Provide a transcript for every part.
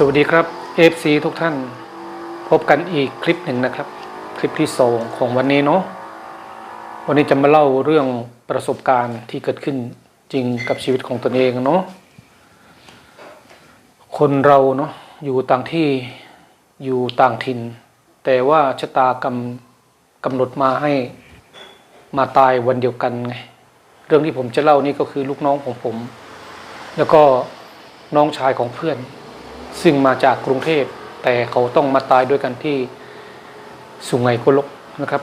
สวัสดีครับ FC ทุกท่าน พบกันอีกคลิปหนึ่งนะครับ คลิปที่สองของวันนี้เนาะวันนี้จะมาเล่าเรื่องประสบการณ์ที่เกิดขึ้นจริงกับชีวิตของตนเองเนาะคนเราเนาะอยู่ต่างที่อยู่ต่างถิ่น แต่ว่าชะตากรรมกำหนดมาให้มาตายวันเดียวกันไงเรื่องที่ผมจะเล่านี่ก็คือลูกน้องของผม แล้วก็น้องชายของเพื่อน ซึ่งมาจากกรุงเทพ แต่เขาต้องมาตายด้วยกันที่สุไหงโกลกนะครับ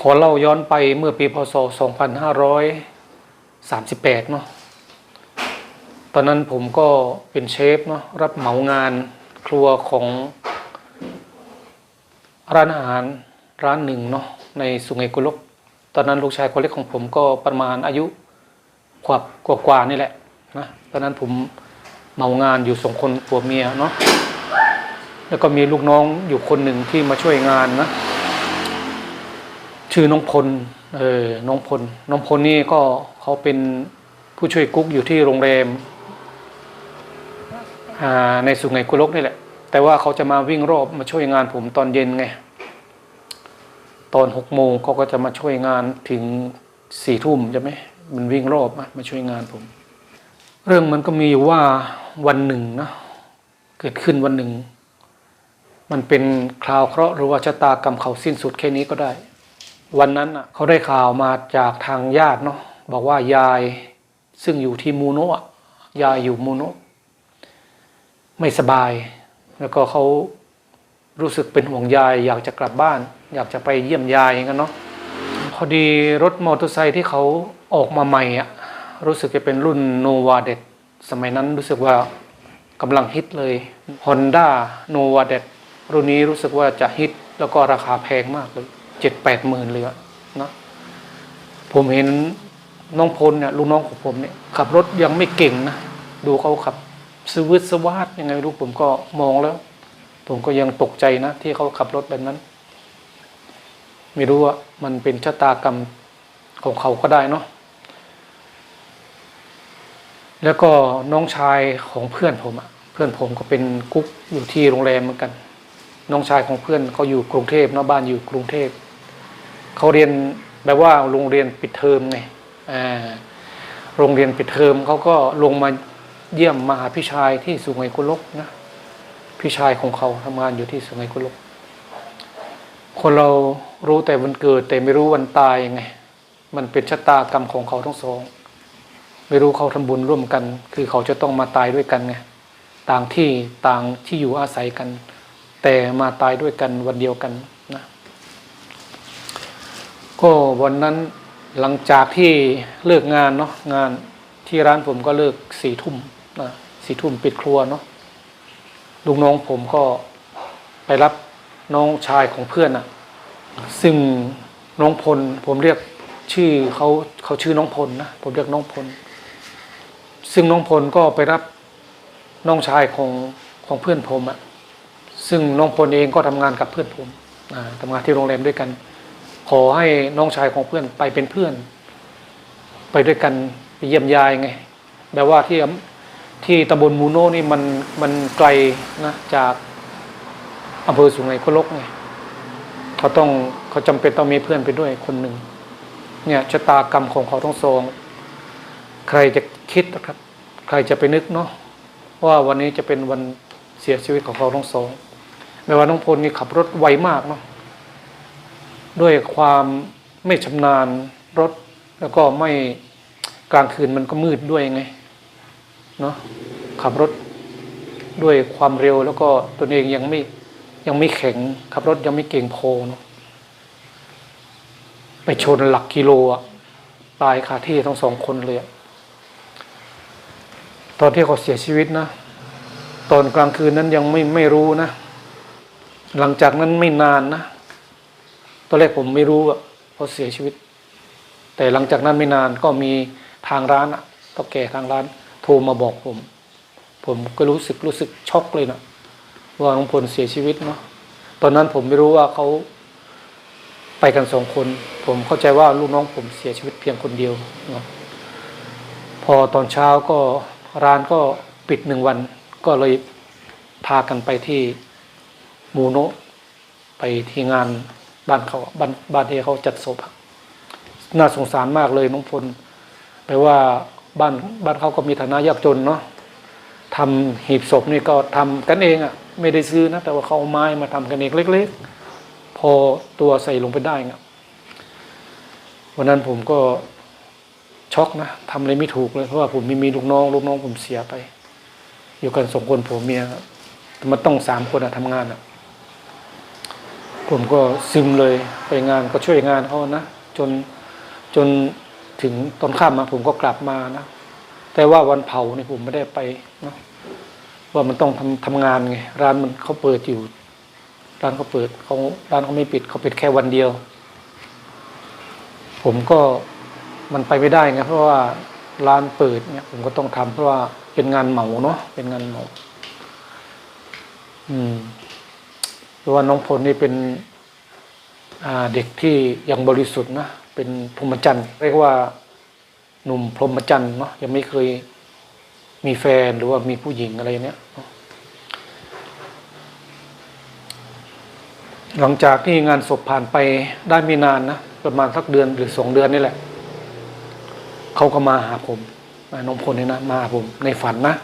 ขอเล่าย้อนไปเมื่อปีพศ 2538 เนาะตอนนั้นผมก็เป็นเชฟเนาะรับเหมางานครัวของร้านอาหารร้านหนึ่งเนาะในสุไหงโกลก ตอนนั้นลูกชายคนเล็กของผมก็ประมาณอายุขวบกว่าๆนี่แหละนะตอนนั้นผม เมางานอยู่สองคนผัวเมียเนาะแล้วก็มีลูกน้องอยู่คนหนึ่งที่มาช่วยงานนะชื่อน้องพลเออน้องพลน้องพลนี่ก็เขาเป็นผู้ช่วยกุ๊กอยู่ที่โรงแรมอ่าในสุไหงกุลกนี่แหละ แต่ว่าเขาจะมาวิ่งรอบมาช่วยงานผมตอนเย็นไง ตอนหกโมงเขาก็จะมาช่วยงานถึงสี่ทุ่มใช่ไหมมันวิ่งรอบมามาช่วยงานผม เรื่องมันก็มีอยู่ว่าวันหนึ่งนะเกิดขึ้นวันหนึ่ง มันเป็นคราวเคราะห์หรือว่าชะตากรรมเขาสิ้นสุดแค่นี้ก็ได้ วันนั้นอะเขาได้ข่าวมาจากทางญาติเนาะบอกว่ายายซึ่งอยู่ที่มูโนะยายอยู่มูโนะไม่สบาย แล้วก็เขารู้สึกเป็นห่วงยาย อยากจะกลับบ้าน อยากจะไปเยี่ยมยายอย่างนั้นเนาะพอดีรถมอเตอร์ไซค์ที่เขาออกมาใหม่อะ รู้สึกจะเป็นรุ่นโนวาเดตสมัยนั้นรู้สึกว่ากำลังฮิตเลย Honda n o v a d e t รุ่นนี้รู้สึกว่าจะฮิตแล้วก็ราคาแพงมากเลยเจ็ดแปดหมื่นเลยะเนาะผมเห็นน้องพลเนี่ยลูกน้องของผมเนี่ยขับรถยังไม่เก่งนะดูเขาขับสวิตสวาดยังไงไม่รู้ผมก็มองแล้ว ผมก็ยังตกใจนะ ที่เขาขับรถแบบนั้น ไม่รู้ว่ามันเป็นชะตากรรมของเขาก็ได้เนาะ แล้วก็น้องชายของเพื่อนผมอะเพื่อนผมก็เป็นกุ๊กอยู่ที่โรงแรมเหมือนกัน น้องชายของเพื่อนเขาอยู่กรุงเทพเนาะบ้านอยู่กรุงเทพเขาเรียนแบบว่าโรงเรียนปิดเทอมไงอ่าโรงเรียนปิดเทอมเขาก็ลงมาเยี่ยมมาหาพี่ชายที่สุไหงโกลกนะพี่ชายของเขาทำงานอยู่ที่สุไหงโกลก คนเรารู้แต่วันเกิดแต่ไม่รู้วันตายยังไง มันเป็นชะตากรรมของเขาทั้งสอง ไม่รู้เขาทำบุญร่วมกัน คือเขาจะต้องมาตายด้วยกันไงต่างที่ต่างที่อยู่อาศัยกัน แต่มาตายด้วยกันวันเดียวกันนะก็วันนั้นหลังจากที่เลิกงานเนาะงานที่ร้านผมก็เลิกสี่ทุ่มนะสี่ทุ่มปิดครัวเนาะลูกน้องผมก็ไปรับน้องชายของเพื่อนอะ่ะซึ่งน้องพลผมเรียกชื่อเขาเขาชื่อน้องพลนะผมเรียกน้องพล ซึ่งน้องพลก็ไปรับน้องชายของของเพื่อนผมอะ่ะซึ่งน้องพลเองก็ทำงานกับเพื่อนผมอ่าทำงานที่โรงแรมด้วยกัน ขอให้น้องชายของเพื่อนไปเป็นเพื่อน ไปด้วยกันไปเยี่ยมยายไงแบบว่าที่ที่ตำบลมูโน่นี่มันมันไกลนะจากอำเภอสุไหงโกลกไงเขาต้องเขาจำเป็นต้องมีเพื่อนไปด้วยคนหนึ่งเนี่ยชะตากรรมของเขาทั้งสอง ใครจะ คิดนะครับ ใครจะไปนึกเนาะว่าวันนี้จะเป็นวันเสียชีวิตของเขาทั้งสองแม้ว่าน้องพลนี่ขับรถไวมากเนาะด้วยความไม่ชำนาญรถ แล้วก็ไม่กลางคืนมันก็มืดด้วยไงเนาะขับรถด้วยความเร็วแล้วก็ตัวเองยังไม่ยังไม่แข็งขับรถยังไม่เก่งพอเนาะไปชนหลักกิโลอะตายคาที่ทั้งสองคนเลยอะ ตอนที่เขาเสียชีวิตนะ ตอนกลางคืนนั้นยังไม่ไม่รู้นะ หลังจากนั้นไม่นานนะ ตอนแรกผมไม่รู้ว่าเขาเสียชีวิต แต่หลังจากนั้นไม่นานก็มีทางร้านอะตอแก่ทางร้าน โทรมาบอกผม ผมก็รู้สึกรู้สึกช็อกเลยนะว่าน้องพลเสียชีวิตเนาะตอนนั้นผมไม่รู้ว่าเขาไปกันสองคน ผมเข้าใจว่าลูกน้องผมเสียชีวิตเพียงคนเดียวเนาะพอตอนเช้าก็ ร้านก็ปิดหนึ่งวันก็เลยพากันไปที่มูโนไปที่งานบ้านเขาบ้านบ้านที่เขาจัดศพน่าสงสารมากเลยน้องพลแปลว่าบ้านบ้านเขาก็มีฐานะยากจนเนาะทำหีบศพนี่ก็ทำกันเองอะ่ะ ไม่ได้ซื้อนะแต่ว่าเขาเอาไม้มาทำกันเองเล็ก ๆ พอตัวใส่ลงไปได้เงี้ยวันนั้นผมก็ ช็อกนะทำอะไรไม่ถูกเลยเพราะว่าผมไม่มีลูกน้องลูกน้องผมเสียไป อยู่กันสองคนผัวเมียมันต้องสามคนอะทำงานอะผมก็ซึมเลยไปงานก็ช่วยงานเขานะจนจนถึงตอนค่ำมาผมก็กลับมานะแต่ว่าวันเผาเนี่ยผมไม่ได้ไปเนาะว่ามันต้องทำทำงานไงร้านมันเขาเปิดอยู่ ร้านเขาเปิดเขาร้านเขาไม่ปิดเขาปิดแค่วันเดียว ผมก็ มันไปไม่ได้ไงเพราะว่าร้านเปิดเนี่ยผมก็ต้องทำเพราะว่าเป็นงานเหมาเนาะเป็นงานเหมา อืมเพราะว่าน้องพลนี่เป็น อ่าเด็กที่ยังบริสุทธิ์นะเป็นพรหมจรรย์เรียกว่าหนุ่มพรหมจรรย์เนาะยังไม่เคยมีแฟนหรือว่ามีผู้หญิงอะไรเนี้ยเนาะหลังจากที่งานศพผ่านไปได้ไม่นานนะประมาณสักเดือนหรือสองเดือนนี่แหละ เขาก็มาหาผมน้องพลเนี่ยนะมาหาผมในฝันนะ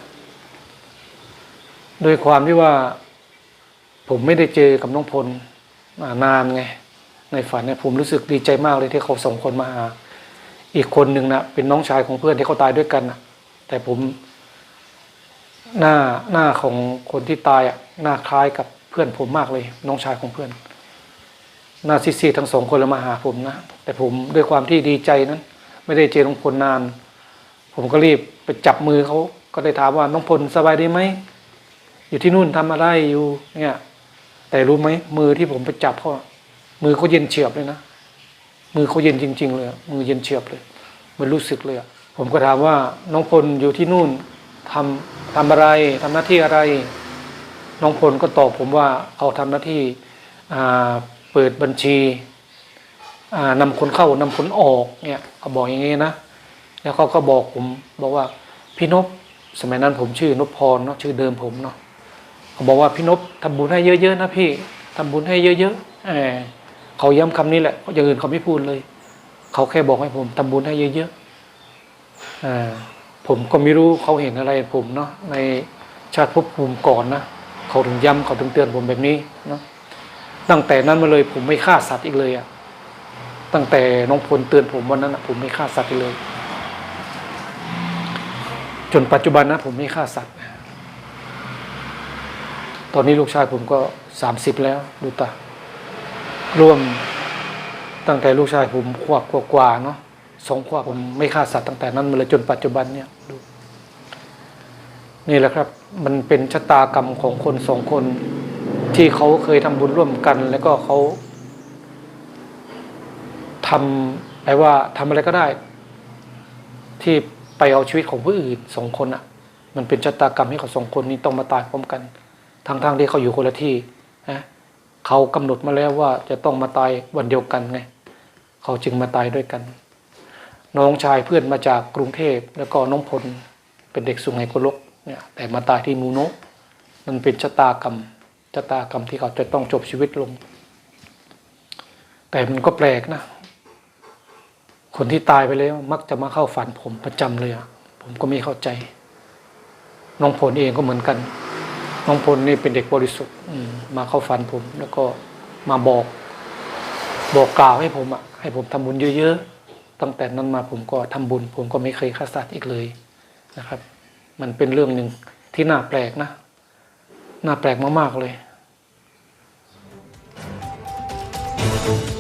โดยความที่ว่าผมไม่ได้เจอกับน้องพลนานไง ในฝันเนี่ยผมรู้สึกดีใจมากเลยที่เขาส่งคนมาหา อีกคนหนึ่งนะเป็นน้องชายของเพื่อนที่เขาตายด้วยกันนะแต่ผมหน้าหน้าของคนที่ตายอะหน้าคล้ายกับเพื่อนผมมากเลย น้องชายของเพื่อน หน้าซีดๆทั้งสองคนเลยมาหาผมนะแต่ผมด้วยความที่ดีใจนั้น ไม่ได้เจอน้องพลนาน ผมก็รีบไปจับมือเขาก็ได้ถามว่าน้องพลสบายดีไหมอยู่ที่นู่นทำอะไรอยู่เนี่ย แต่รู้ไหมมือที่ผมไปจับเขาอมือเขาเย็นเฉียบเลยนะมือเขาเย็นจริง ๆ เลยมือเย็นเฉียบเลยมันรู้สึกเลยผมก็ถามว่าน้องพลอยู่ที่นู่นทำทำอะไรทำหน้าที่อะไร น้องพลก็ตอบผมว่าเขาทำหน้าที่เปิดบัญชี อ่านำคนเข้านำคนออกเนี่ยเขาบอกอย่างงี้นะแล้วเขาก็บอกผมบอกว่าพี่นพสมัยนั้นผมชื่อนพพรเนาะชื่อเดิมผมเนาะเขาบอกว่าพี่นพทำบุญให้เยอะๆนะพี่ทำบุญให้เยอะๆเออเขาย้ำคำนี้แหละอย่างอื่นเขาไม่พูดเลย เขาแค่บอกให้ผมทำบุญให้เยอะๆอ่าผมก็ไม่รู้เขาเห็นอะไรผมเนาะในชาติภพภูมิก่อนนะเขาถึงย้ำเขาถึงเตือนผมแบบนี้เนาะตั้งแต่นั้นมาเลยผมไม่ฆ่าสัตว์อีกเลยอะ ตั้งแต่น้องพลเตือนผมวันนั้นอะผมไม่ฆ่าสัตว์เลย จนปัจจุบันนะผมไม่ฆ่าสัตว์ ตอนนี้ลูกชายผมก็สามสิบแล้ว ดูตาร่วมตั้งแต่ลูกชายผมขวบกว่าเนาะสองขวบผมไม่ฆ่าสัตว์ตั้งแต่นั้นมาเลยจนปัจจุบันเนี่ยดูนี่แหละครับ มันเป็นชะตากรรมของคนสองคนที่เขาเคยทำบุญร่วมกัน แล้วก็เขา ทำแปลว่าทำอะไรก็ได้ ที่ไปเอาชีวิตของผู้อื่นสองคนอะ มันเป็นชะตากรรมให้เขาสองคนนี้ต้องมาตายพร้อมกันทั้งๆที่เขาอยู่คนละที่นะเขากำหนดมาแล้วว่าจะต้องมาตายวันเดียวกันไงเขาจึงมาตายด้วยกัน น้องชายเพื่อนมาจากกรุงเทพแล้วก็น้องพลเป็นเด็กสุไหงโกลกเนี่ยแต่มาตายที่มูโนะมันเป็นชะตากรรมชะตากรรมที่เขาจะต้องจบชีวิตลง แต่มันก็แปลกนะ คนที่ตายไปแล้วมักจะมาเข้าฝันผมประจำเลยอะผมก็ไม่เข้าใจ น้องพลเองก็เหมือนกัน น้องพลนี่เป็นเด็กบริสุทธิ์อืมาเข้าฝันผม แล้วก็มาบอก บอกกล่าวให้ผมอะให้ผมทำบุญเยอะๆตั้งแต่นั้นมาผมก็ทำบุญ ผมก็ไม่เคยฆ่าสัตว์อีกเลยนะครับ มันเป็นเรื่องหนึ่งที่น่าแปลกนะน่าแปลกมากๆเลย「